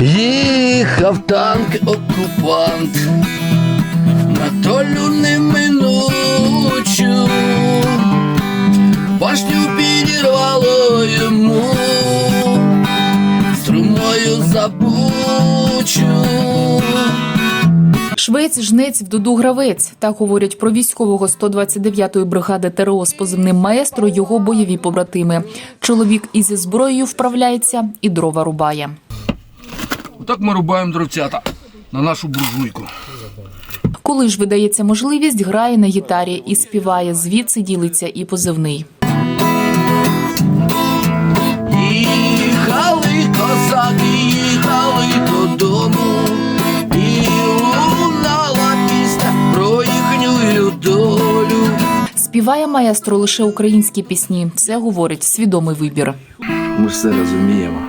Їхав танк окупант на долю неминучу, башню підірвало йому струмою забучу. Швець, жнець, вдуду гравець. Так говорять про військового 129-ї бригади ТРО з позивним маестро його бойові побратими. Чоловік із зброєю вправляється і дрова рубає. Отак ми рубаємо дровцята на нашу буржуйку. Коли ж видається можливість, грає на гітарі і співає. Звідси ділиться і позивний. Їхали козаки, їхали додому, і лунала пісня про їхню долю. Співає маестро лише українські пісні. Це говорить свідомий вибір. Ми ж все розуміємо.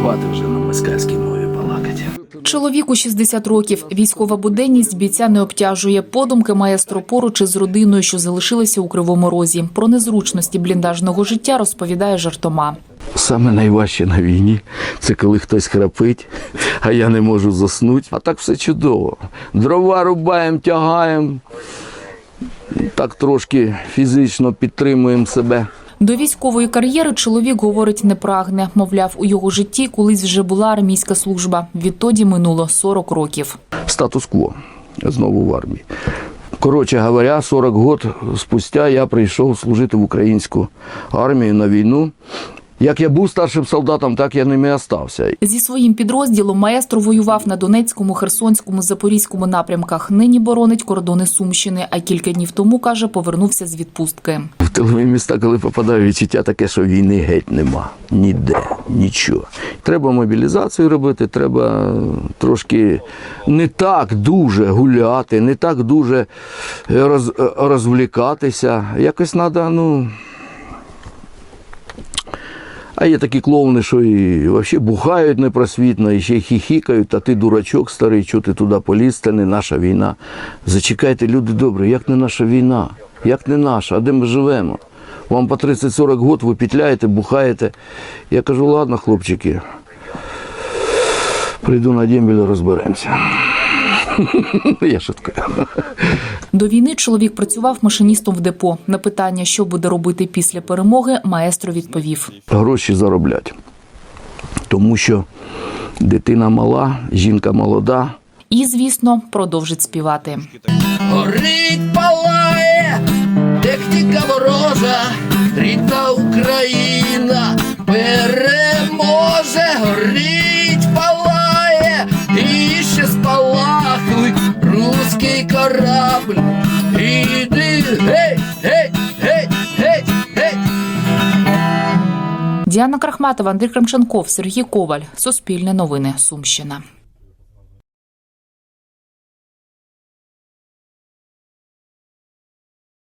Хвати вже на москальській мові балакати. Чоловіку 60 років. Військова буденність бійця не обтяжує. Подумки маестро поруч із родиною, що залишилися у кривому розі. Про незручності бліндажного життя розповідає жартома. Саме найважче на війні це коли хтось храпить, а я не можу заснути. А так все чудово. Дрова рубаємо, тягаємо. Так трошки фізично підтримуємо себе. До військової кар'єри чоловік говорить не прагне. Мовляв, у його житті колись вже була армійська служба. Відтоді минуло 40 років. Статус-кво знову в армії. Коротше говоря, 40 років спустя я прийшов служити в українську армію на війну. Як я був старшим солдатом, так я ним і остався. Зі своїм підрозділом маестро воював на Донецькому, Херсонському, Запорізькому напрямках. Нині боронить кордони Сумщини. А кілька днів тому каже, повернувся з відпустки. В тилові міста, коли попадаю, відчуття таке, що війни геть нема. Ніде, нічого. Треба мобілізацію робити, треба трошки не так дуже гуляти, не так дуже роз, розвлікатися. Якось треба, ну. А є такі клоуни, що і взагалі бухають непросвітно, і ще хіхікають, а ти дурачок старий, що ти туди поліз, це не наша війна. Зачекайте, люди добрі, як не наша війна? Як не наша? А де ми живемо? Вам по 30-40 років ви петляєте, бухаєте. Я кажу, ладно, хлопчики, прийду на дембіль, розберемося. Я шуткую. До війни чоловік працював машиністом в депо. На питання, що буде робити після перемоги, маестро відповів. Гроші зароблять. Тому що дитина мала, жінка молода, І, звісно, продовжить співати. Горить палає, техніка ворожа, рідна Україна переможе, горить руський корабль. Іди, гей, гей, гей, гей, гей. Діана Крахматова, Андрій Кремченков, Сергій Коваль. Суспільне новини. Сумщина.